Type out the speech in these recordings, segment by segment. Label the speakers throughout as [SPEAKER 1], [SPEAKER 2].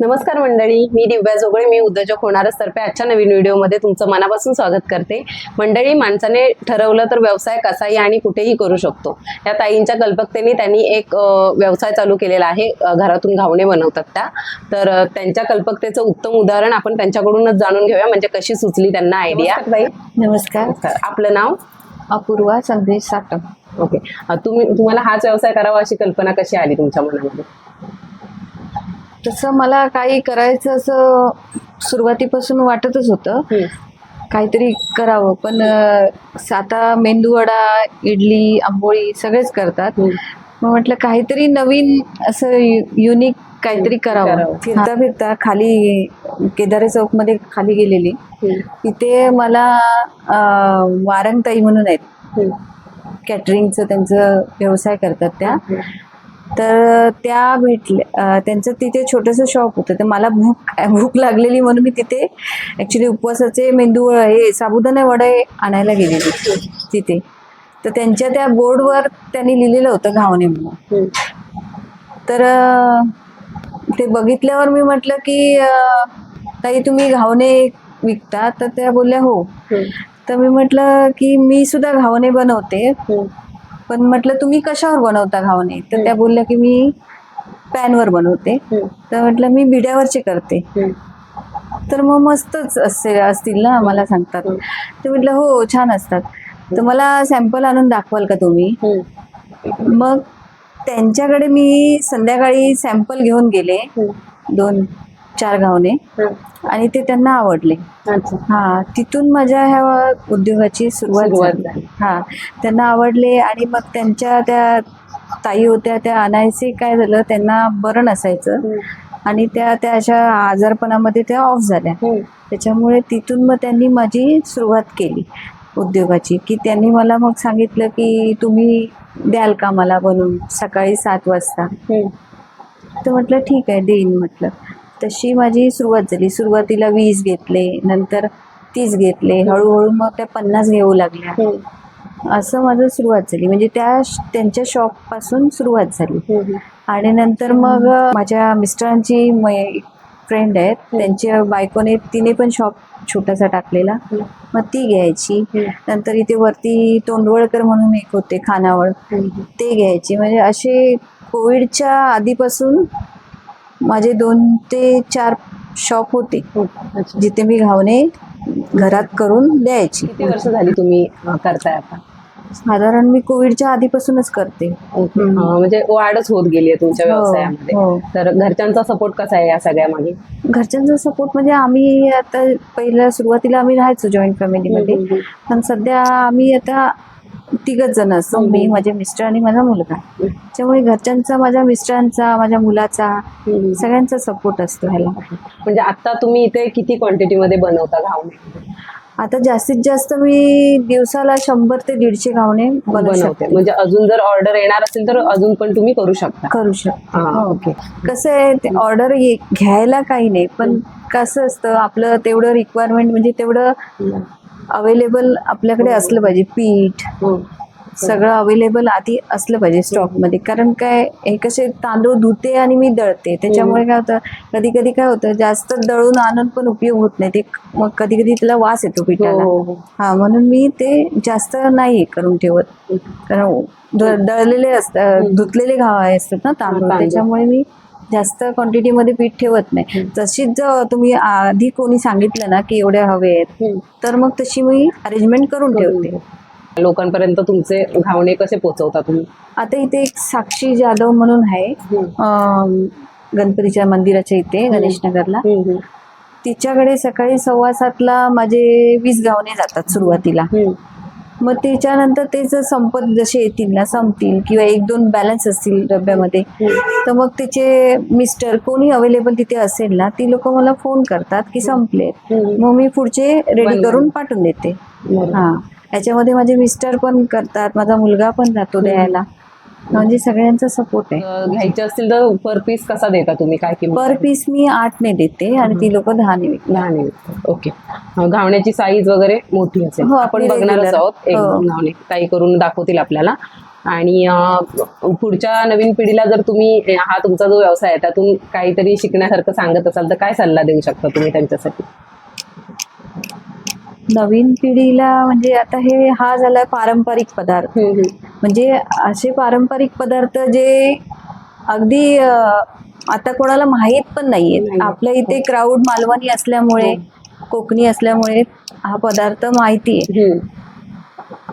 [SPEAKER 1] नमस्कार मंडळी मी दिव्या जोगळे मी उद्योजक होणारच तर्फे आजच्या नवीन व्हिडिओमध्ये तुमचं मनापासून स्वागत करते. मंडळी माणसाने ठरवलं तर व्यवसाय कसाही आणि कुठेही करू शकतो. या ताईंच्या कल्पकतेने त्यांनी एक व्यवसाय चालू केलेला आहे घरातून घावणे बनवतात त्या. तर त्यांच्या कल्पकतेचं उत्तम उदाहरण आपण त्यांच्याकडूनच जाणून घेऊया म्हणजे कशी सुचली त्यांना आयडिया ताई.
[SPEAKER 2] नमस्कार.
[SPEAKER 1] आपलं नाव?
[SPEAKER 2] अपूर्वा संदेश साटम
[SPEAKER 1] ओके. तुम्ही तुम्हाला हाच व्यवसाय करावा अशी कल्पना कशी आली तुमच्या मनामध्ये?
[SPEAKER 2] तसं मला काही करायचं असं सुरुवातीपासून वाटतच होतं. काहीतरी करावं पण आता मेंदूवडा इडली आंबोळी सगळेच करतात. मग म्हटलं काहीतरी नवीन असं युनिक काहीतरी करावं. फिरता फिरता खाली केदारे चौकमध्ये खाली गेलेली. तिथे मला वारंगताई म्हणून आहेत. कॅटरिंगचं त्यांचं व्यवसाय करतात त्या. तर त्या भेटल्या त्यांचं तिथे छोटंसं शॉप होतं. तर मला भूक भूक लागलेली म्हणून मी तिथे ॲक्च्युली उपवासाचे मेंदू हे साबुदाणा वडे आणायला गेलेली तिथे. तर त्यांच्या त्या बोर्डवर त्यांनी लिहिलेलं होतं घावणे म्हणून. तर ते बघितल्यावर मी म्हटलं की ताई तुम्ही घावणे विकता? तर त्या बोलल्या हो. तर मी म्हटलं की मी सुद्धा घावणे बनवते. पण म्हटलं तुम्ही कशावर बनवता घावणे? तर त्या बोलल्या की मी पॅनवर बनवते. तर म्हटलं मी बिड्यावरचे करते. तर मग मस्तच असते असतील ना मला सांगतात. तर म्हटलं हो छान असतात. तर मला सॅम्पल आणून दाखवाल का तुम्ही? मग त्यांच्याकडे मी संध्याकाळी सॅम्पल घेऊन गेले. दोन चार घावणे आणि ते त्यांना आवडले. हा तिथून माझ्या ह्या उद्योगाची सुरुवात. हा त्यांना आवडले आणि मग त्यांच्या त्या ताई होत्या त्या आणायचे काय झालं त्यांना बरं नसायचं. आणि त्या त्या अशा आजारपणामध्ये त्या ऑफ झाल्या. त्याच्यामुळे तिथून मग त्यांनी माझी सुरुवात केली उद्योगाची. की त्यांनी मला मग सांगितलं की तुम्ही द्याल का मला बनवून सकाळी सात वाजता? तर म्हटलं ठीक आहे देईन म्हटलं. तशी माझी सुरुवात झाली. सुरुवातीला वीस घेतले नंतर तीस घेतले. हळूहळू मग त्या पन्नास घेऊ लागल्या. असं माझं सुरुवात झाली. म्हणजे त्या त्यांच्या शॉपपासून सुरुवात झाली. आणि नंतर मग माझ्या मिस्टरांची फ्रेंड आहेत. त्यांच्या बायकोने तिने पण शॉप छोटासा टाकलेला. मग ती घ्यायची. नंतर इथे वरती तोंडवळकर म्हणून एक होते खानावळ. ते घ्यायचे. म्हणजे असे कोविडच्या आधीपासून माझे दोन ते चार शॉप होते.
[SPEAKER 1] अच्छा.
[SPEAKER 2] जिथे मी घावणे घरात करून द्यायची.
[SPEAKER 1] किती वर्ष झाली तुम्ही अ, करताय आता?
[SPEAKER 2] साधारण मी कोविडच्या आधीपासूनच करते.
[SPEAKER 1] ओके. अ, म्हणजे वाढच होत गेली आहे तुमच्या
[SPEAKER 2] हो,
[SPEAKER 1] व्यवसायामध्ये.
[SPEAKER 2] हो.
[SPEAKER 1] तर घरच्यांचा सपोर्ट कसा आहे या सगळ्या मागे?
[SPEAKER 2] घरच्यांचा सपोर्ट म्हणजे आम्ही आता पहिल्या सुरुवातीला आम्ही राहायचो जॉईंट फॅमिलीमध्ये पण सध्या आम्ही आता तिघच जण असतो. मी माझे मिस्टर आणि माझा मुलगा. त्यामुळे घरच्यांचा माझ्या मिस्टरांचा माझ्या मुलाचा सगळ्यांचा सपोर्ट असतो ह्याला.
[SPEAKER 1] म्हणजे आता तुम्ही इथे किती क्वांटिटी मध्ये बनवता घावणे?
[SPEAKER 2] आता जास्तीत जास्त मी दिवसाला शंभर ते दीडशे घावणे बनवू
[SPEAKER 1] बनवते.
[SPEAKER 2] शकते.
[SPEAKER 1] म्हणजे अजून जर ऑर्डर येणार असेल तर अजून पण तुम्ही करू शकता.
[SPEAKER 2] करू शकते.
[SPEAKER 1] हा,
[SPEAKER 2] हो.
[SPEAKER 1] ओके.
[SPEAKER 2] कसं आहे ते ऑर्डर घ्यायला काही नाही पण कसं असतं आपलं तेवढं रिक्वायरमेंट म्हणजे तेवढं अवेलेबल आपल्याकडे असलं पाहिजे पीठ
[SPEAKER 1] हो.
[SPEAKER 2] सगळं अवेलेबल आधी असलं पाहिजे स्टॉकमध्ये. कारण काय हे कसे तांदूळ धुते आणि मी दळते. त्याच्यामुळे काय होतं कधी कधी काय होतं जास्त दळून आणून पण उपयोग होत नाही. ते मग कधी कधी त्याला वास येतो पिठाला.
[SPEAKER 1] हो, हो.
[SPEAKER 2] हा म्हणून मी ते जास्त नाही हे करून ठेवत. कारण दळलेले असतात धुतलेले घाव असतात ना तांदूळ. त्याच्यामुळे मी जास्त क्वांटिटीमध्ये पीठ ठेवत नाही. तशीच जर तुम्ही आधी कोणी सांगितलं ना की एवढे हवे आहेत. तर मग तशी मी अरेंजमेंट करून ठेवते.
[SPEAKER 1] लोकांपर्यंत तुमचे घावणे कसे पोहोचवता तुम्ही?
[SPEAKER 2] आता इथे एक साक्षी जाधव म्हणून आहे. गणपतीच्या मंदिराच्या इथे गणेश नगरला तिच्याकडे सकाळी सव्वा सातला माझे वीस गावणे जातात सुरुवातीला. मग त्याच्यानंतर ते जर संपत जसे येतील ना संपतील किंवा एक दोन बॅलन्स असतील डब्यामध्ये तर मग त्याचे मिस्टर कोणी अवेलेबल तिथे असेल ना ती लोक मला फोन करतात की संपले मग मी पुढचे रेडी. करून पाठवून देते. हा. याच्यामध्ये माझे मिस्टर पण करतात माझा मुलगा पण जातो द्यायला. म्हणजे सगळ्यांचा सपोर्ट आहे.
[SPEAKER 1] घ्यायचे असतील तर पर पीस कसा देता तुम्ही? काय किंमत
[SPEAKER 2] पर पीस मी आठने देते आणि ती लोक दहाने विकतात.
[SPEAKER 1] लहान आहे. ओके अ, घावण्याची साईज वगैरे मोठी असेल.
[SPEAKER 2] हो,
[SPEAKER 1] आपण
[SPEAKER 2] आपली
[SPEAKER 1] बघणारच
[SPEAKER 2] regular.
[SPEAKER 1] आहोत. एक
[SPEAKER 2] हो.
[SPEAKER 1] घावणे. ताई करून दाखवतील आपल्याला. आणि अं, पुढच्या नवीन पिढीला जर तुम्ही हा तुमचा जो व्यवसाय आहे त्यातून काहीतरी शिकण्यासारखं सांगत असाल तर काय सल्ला देऊ शकता तुम्ही त्यांच्यासाठी?
[SPEAKER 2] नवीन पिढीला म्हणजे आता हे हा झाला पारंपरिक पदार्थ. म्हणजे असे पारंपरिक पदार्थ जे अगदी आता कोणाला माहीत पण नाहीयेत.
[SPEAKER 1] नाही.
[SPEAKER 2] आपल्या इथे क्राऊड मालवणी असल्यामुळे कोकणी असल्यामुळे हा पदार्थ माहिती आहे.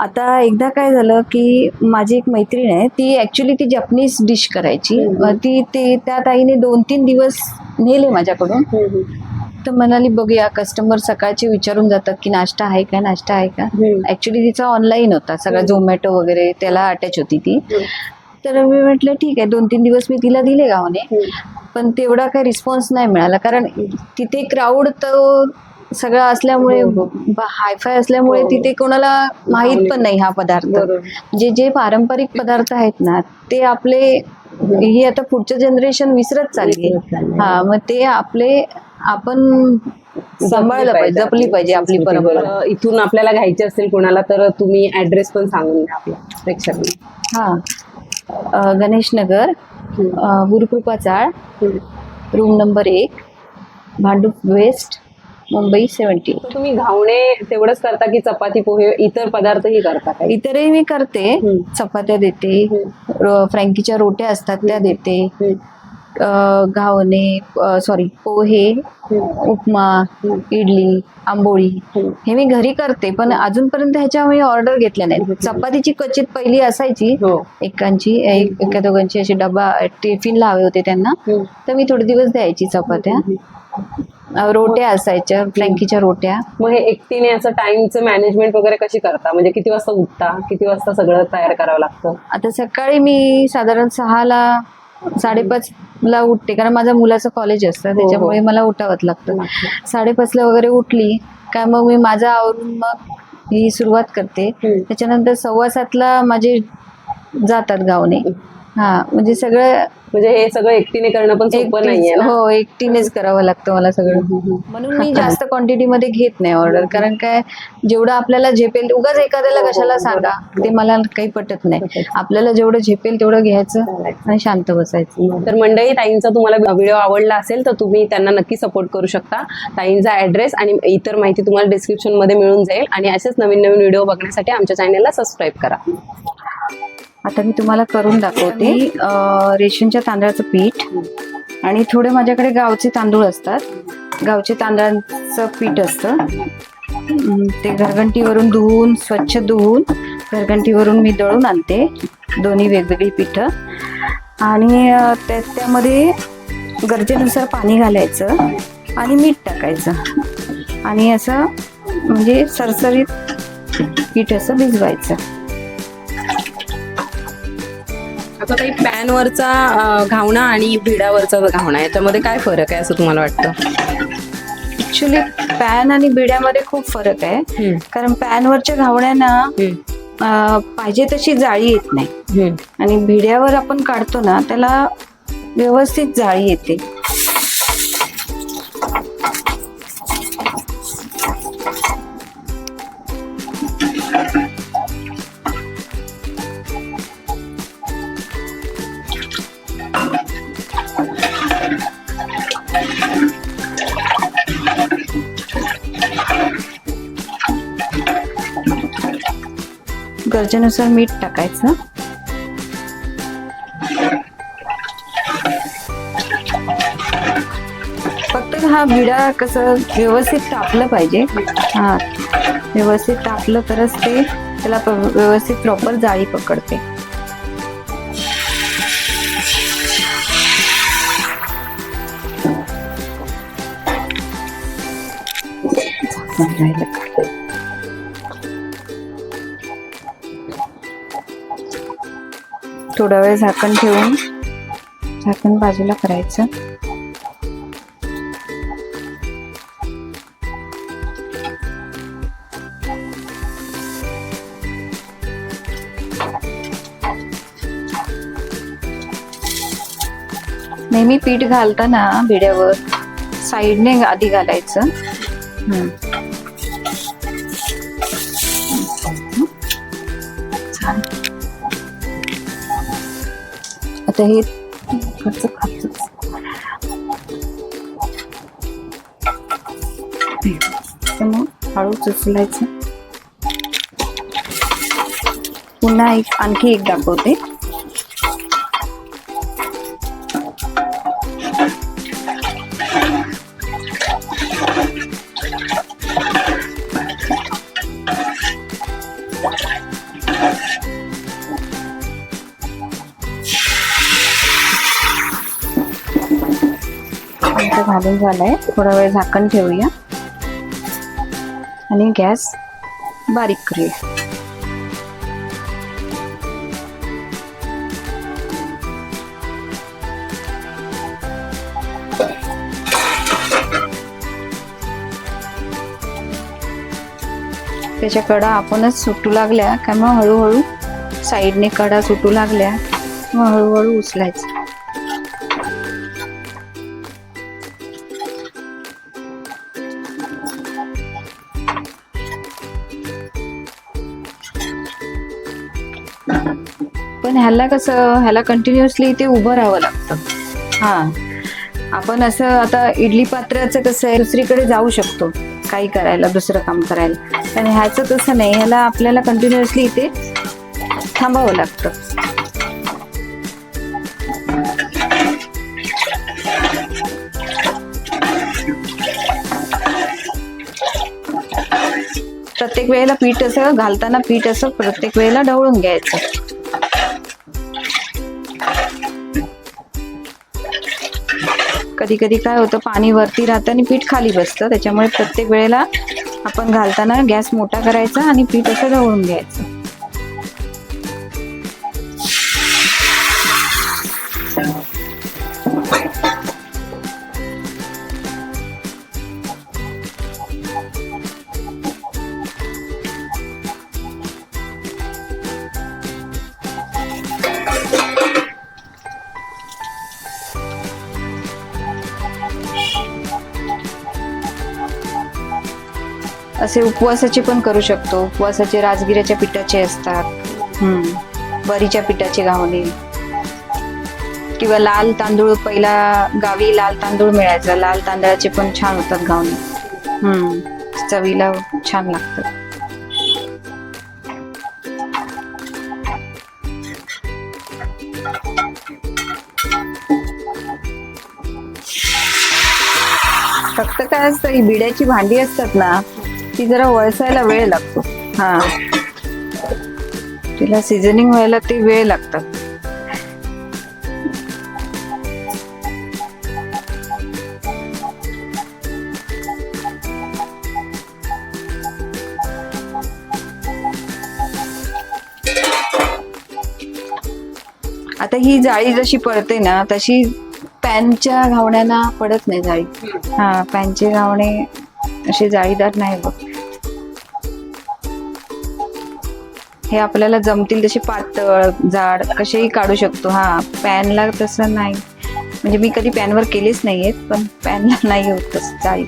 [SPEAKER 2] आता एकदा काय झालं की माझी एक मैत्रीण आहे ती ऍक्च्युली ती जपनीज डिश करायची. ती ते त्या ताईने दोन तीन दिवस नेले माझ्याकडून. तर म्हणाली बघूया कस्टमर सकाळचे विचारून जातात की नाश्ता आहे का नाश्ता आहे का. ऍक्च्युली तिचा ऑनलाईन होता सगळा. झोमॅटो वगैरे त्याला अटॅच होती ती. तर मी म्हटलं ठीक आहे दोन तीन दिवस मी तिला दिले गावाने. पण तेवढा काही रिस्पॉन्स नाही मिळाला कारण तिथे क्राऊड तो सगळा असल्यामुळे
[SPEAKER 1] हो,
[SPEAKER 2] हायफाय असल्यामुळे
[SPEAKER 1] हो.
[SPEAKER 2] तिथे कोणाला माहीत पण नाही हा पदार्थ. जे जे पारंपरिक पदार्थ आहेत ना ते आपले ही आता पुढचं जनरेशन विसरत चालली
[SPEAKER 1] विसरत चालली.
[SPEAKER 2] हा मग ते आपले आपण सांभाळलं पाहिजे जपली पाहिजे आपली परंपरा.
[SPEAKER 1] इथून आपल्याला घ्यायची असेल कोणाला तर तुम्ही ऍड्रेस पण सांगून द्या आपल्या प्रेक्षकांना.
[SPEAKER 2] हा. गणेश नगर गुरुकृपा चाळ रूम नंबर एक भांडूप वेस्ट मुंबई सेवन्टी
[SPEAKER 1] तुम्ही घावणे तेवढंच करता की चपाती पोहे इतर पदार्थही करता काही?
[SPEAKER 2] इतरही मी करते. चपात्या देते. फ्रँकीच्या रोट्या असतात त्या देते. घावणे सॉरी पोहे उपमा इडली आंबोळी. हे मी घरी करते. पण अजूनपर्यंत ह्याच्या मी ऑर्डर घेतल्या नाही चपातीची क्वचित पहिली असायची.
[SPEAKER 1] हो.
[SPEAKER 2] एकांची एक- एका दोघांची अशी डबा टिफिन हवे होते त्यांना.
[SPEAKER 1] हम्म.
[SPEAKER 2] तर मी थोडे दिवस द्यायची चपात्या. रोट्या असायच्या फ्रँकीच्या रोट्या.
[SPEAKER 1] मग हे एकटीने असं टाइमचं मॅनेजमेंट वगैरे कशी करता? म्हणजे किती वाजता उठता? किती वाजता सगळं तयार करावं लागतं?
[SPEAKER 2] आता सकाळी मी साधारण सहाला साडेपाच ला उठते कारण माझ्या मुलाचं कॉलेज असतं त्याच्यामुळे मला उठावंच लागतं. साडेपाचला वगैरे उठली काय मग मी माझं आवरून मग ही सुरुवात करते. त्याच्यानंतर सव्वा सातला माझे जातात गावने. हा म्हणजे सगळं
[SPEAKER 1] म्हणजे हे सगळं एकटीने करणं पण सोपं नाहीये ना?
[SPEAKER 2] हो एकटीनेच करावं लागतं मला सगळं. म्हणून मी जास्त क्वांटिटी मध्ये घेत नाही ऑर्डर कारण काय जेवढं आपल्याला झेपेल उगाच एखाद्याला
[SPEAKER 1] हो, हो,
[SPEAKER 2] कशाला सांगा. ते मला काही पटत नाही. आपल्याला जेवढं झेपेल तेवढं घ्यायचं आणि शांत बसायचं.
[SPEAKER 1] तर मंडळी ताईंचा तुम्हाला व्हिडिओ आवडला असेल तर तुम्ही त्यांना नक्की सपोर्ट करू शकता. ताईंचा ऍड्रेस आणि इतर माहिती तुम्हाला डिस्क्रिप्शनमध्ये मिळून जाईल. आणि असेच नवीन नवीन व्हिडिओ बघण्यासाठी आमच्या चॅनलला सबस्क्राईब करा.
[SPEAKER 2] आता मी तुम्हाला करून दाखवते. रेशनच्या तांदळाचं पीठ आणि थोडे माझ्याकडे गावचे तांदूळ असतात. गावचे तांदळाचं पीठ असतं. ते घरघंटीवरून धुवून स्वच्छ धुवून घरघंटीवरून मी दळून आणते. दोन्ही वेगवेगळी पिठं. आणि त्या त्यामध्ये गरजेनुसार पाणी घालायचं आणि मीठ टाकायचं. आणि असं म्हणजे सरसरीत पीठ असं भिजवायचं.
[SPEAKER 1] आता काही पॅनवरचा घावणा आणि भिडावरचा घावणा याच्यामध्ये काय फरक आहे असं तुम्हाला वाटतं?
[SPEAKER 2] ऍक्च्युली पॅन आणि बिड्यामध्ये खूप फरक आहे. कारण पॅनवरच्या घावण्यांना पाहिजे तशी जाळी येत नाही. आणि भिड्यावर आपण काढतो ना त्याला व्यवस्थित जाळी येते. गरजेनुसार मीठ टाकायचं. फक्त हा विडा कसं व्यवस्थित तापलं पाहिजे. हा व्यवस्थित तापलं तरच ते त्याला प- व्यवस्थित प्रॉपर जाळी पकडते. थोडा वेळ झाकण ठेवून झाकण बाजूला करायचं. नेहमी पीठ घालताना भिड्यावर साईडने आधी घालायचं. छान. आता हे मग हळूच उचलायचं पुन्हा एक आणखी एक दाखवते. आमचं घालून थोडा वेळ झाकण ठेवूया. आणि गॅस बारीक करूया. त्याच्या कडा आपणच सुटू लागल्या का मग हळूहळू साईडने कडा सुटू लागल्या मग हळूहळू उचलायचं. ह्याला कसं ह्याला कंटिन्युअसली ते उभं राहावं लागतं. हा. आपण असं आता इडली पात्राचं कसं आहे दुसरीकडे जाऊ शकतो काही करायला दुसरं काम करायला. पण ह्याचं तसं नाही ह्याला आपल्याला कंटिन्युअसली इथे थांबावं लागतं. प्रत्येक वेळेला पीठ असं घालताना पीठ असं प्रत्येक वेळेला ढवळून घ्यायचं. कधी कधी काय होतं पाणी वरती राहतं आणि पीठ खाली बसतं. त्याच्यामुळे प्रत्येक वेळेला आपण घालताना गॅस मोठा करायचा आणि पीठ असं ढवळून घ्यायचं. असे उपवासाचे पण करू शकतो. उपवासाचे राजगिऱ्याच्या पिठाचे असतात. हम्म. बरीच्या पिठाचे घावणे. किंवा लाल तांदूळ पहिला गावी लाल तांदूळ मिळायचा. लाल तांदळाचे पण छान होतात घावणे. हम्म. चवीला छान लागतात. फक्त काय असतं ही बिड्याची भांडी असतात ना ती जरा वळसायला वेळ लागतो. हा. तिला सिझनिंग व्हायला ते वेळ लागतात आता ही जाळी जशी पडते ना तशी पॅनच्या घावण्याला पडत नाही जाळी. हा पॅनचे घावणे असे जाळीदार नाही बघ. हे आपल्याला जमतील तसे पातळ जाड कसेही काढू शकतो. हा पॅनला तसं नाही. म्हणजे मी कधी पॅनवर केलेच नाहीयेत पण पॅनला नाही होत तसं जाळी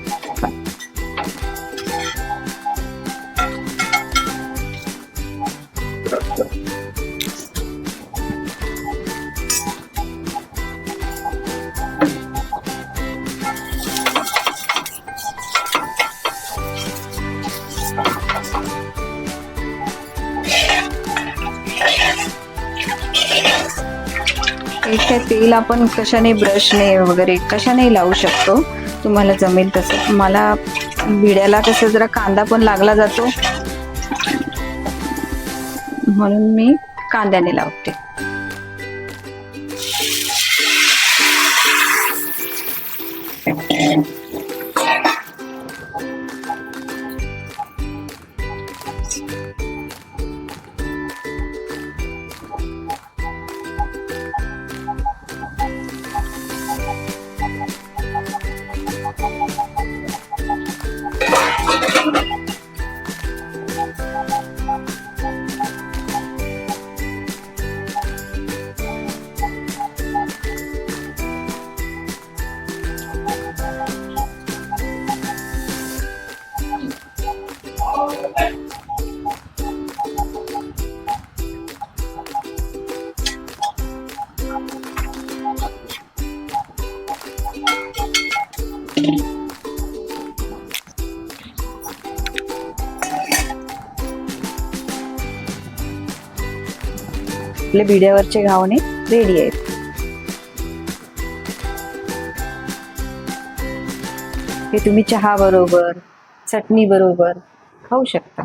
[SPEAKER 2] एक आपण कशाने ब्रशने वगैरे कशाने लावू शकतो? तुम्हाला जमेल तसं. मला भिड्याला कसं जरा कांदा पण लागला जातो. म्हणून मी कांद्याने लावते. आपले बिड्यावरचे घावणे रेडी आहेत. हे तुम्ही चहा बरोबर चटणी बरोबर खाऊ शकता.